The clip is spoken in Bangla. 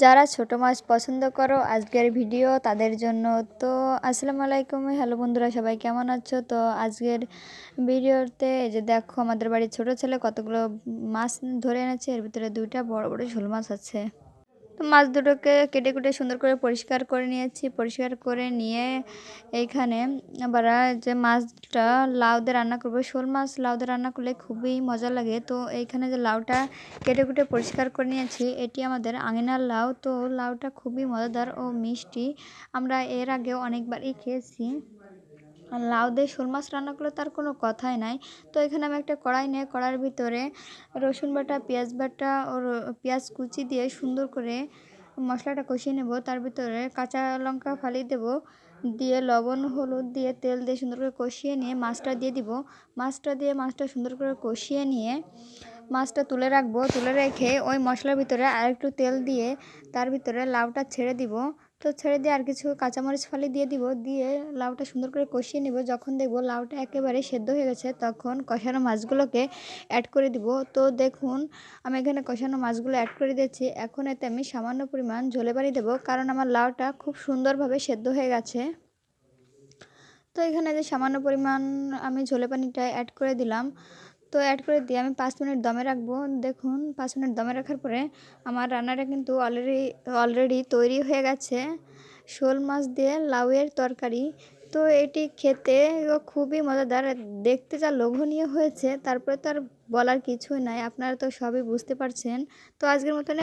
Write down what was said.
যারা ছোট মাছ পছন্দ করো, আজকের ভিডিও তাদের জন্য। তো, আসসালামু আলাইকুম। হ্যালো বন্ধুরা, সবাই কেমন আছো? তো, আজকের ভিডিওতে এই যে দেখো, আমাদের বাড়ির ছোট ছেলে কতগুলো মাছ ধরে এনেছে। এর ভিতরে দুইটা বড় বড় ঝোল মাছ আছে। মাছ দুটোকে কেটে কুটে সুন্দর করে পরিষ্কার করে নিয়েছি, পরিষ্কার করে নিয়ে এইখানে আবার যে মাছটা লাউ দিয়ে রান্না করব, শোল মাছ লাউ দিয়ে রান্না করলে খুবই মজা লাগে। তো এইখানে যে লাউটা কেটে কুটে পরিষ্কার করে নিয়েছি, এটি আমাদের আঙিনার লাউ। তো লাউটা খুবই মজাদার ও মিষ্টি। আমরা এর আগেও অনেকবারই খেয়েছি। লাউ দিয়ে শোল মাছ রান্না করলে তার কোনো কথাই নাই। তো এখানে আমি একটা কড়াই নিয়ে কড়াইয়ের ভিতরে রসুন বাটা, পেঁয়াজ বাটা ও পেঁয়াজ কুচি দিয়ে সুন্দর করে মশলাটা কষিয়ে নেব। তার ভিতরে কাঁচা লঙ্কা ফালিয়ে দেব। দিয়ে লবণ, হলুদ দিয়ে তেল দিয়ে সুন্দর করে কষিয়ে নিয়ে মাছটা দিয়ে দিব। মাছটা দিয়ে মাছটা সুন্দর করে কষিয়ে নিয়ে মাছটা তুলে রাখব। তুলে রেখে ওই মশলার ভিতরে আরেকটু তেল দিয়ে তার ভিতরে লাউটা ছেড়ে দিব। তো ছেড়ে দিয়ে আর কিছু কাঁচামরিচ ফালি দিয়ে দিব, দিয়ে লাউটা সুন্দর করে কষিয়ে নিব। যখন দেখব লাউটা একেবারে সেদ্ধ হয়ে গেছে, তখন কষানো মাছগুলোকে অ্যাড করে দিব। তো দেখুন, আমি এখানে কষানো মাছগুলো অ্যাড করে দিয়েছি। এখন এতে আমি সামান্য পরিমাণ ঝোলে বাড়ি দেবো, কারণ আমার লাউটা খুব সুন্দরভাবে সেদ্ধ হয়ে গেছে। তো এখানে যে সামান্য পরিমাণ আমি ঝোলে পানিটা অ্যাড করে দিলাম তো অ্যাড করে দিয়ে আমি পাঁচ মিনিট দমে রাখব। দেখুন, পাঁচ মিনিট দমে রাখার পরে আমার রান্নাটা কিন্তু অলরেডি অলরেডি তৈরি হয়ে গেছে। শোল মাছ দিয়ে লাউয়ের তরকারি। তো এটি খেতে খুবই মজাদার। দেখতে যা লোভনীয় হয়েছে, তারপরে তো আর বলার কিছুই নাই। আপনারা তো সবই বুঝতে পারছেন। তো আজকের মতন